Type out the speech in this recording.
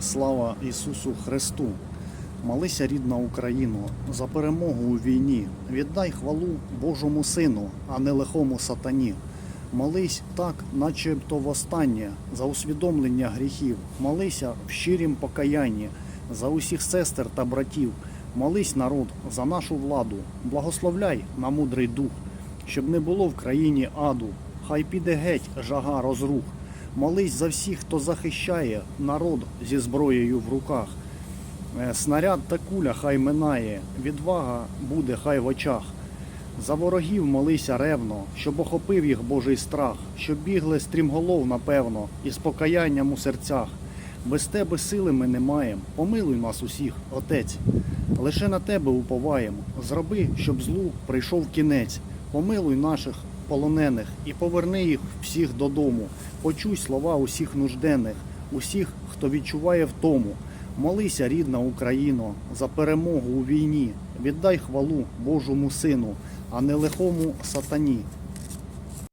Слава Ісусу Христу! Молися, рідна Україно, за перемогу у війні. Віддай хвалу Божому Сину, а не лихому сатані. Молись так, начебто востаннє, за усвідомлення гріхів. Молися в щирім покаянні, за усіх сестер та братів. Молись, народ, за нашу владу. Благословляй на мудрий дух, щоб не було в країні аду. Хай піде геть жага розрух. Молись за всіх, хто захищає народ зі зброєю в руках. Е, Снаряд та куля хай минає, відвага буде хай в очах. За ворогів молися ревно, щоб охопив їх Божий страх, щоб бігли стрімголов, напевно, і з покаянням у серцях. Без тебе сили ми не маєм. Помилуй нас усіх, Отець. Лише на тебе уповаєм. Зроби, щоб злу прийшов кінець. Помилуй наших полонених і поверни їх всіх додому. Почуй слова усіх нужденних, усіх, хто відчуває втому. Молися, рідна Україно, за перемогу у війні. Віддай хвалу Божому Сину, а не лихому сатані.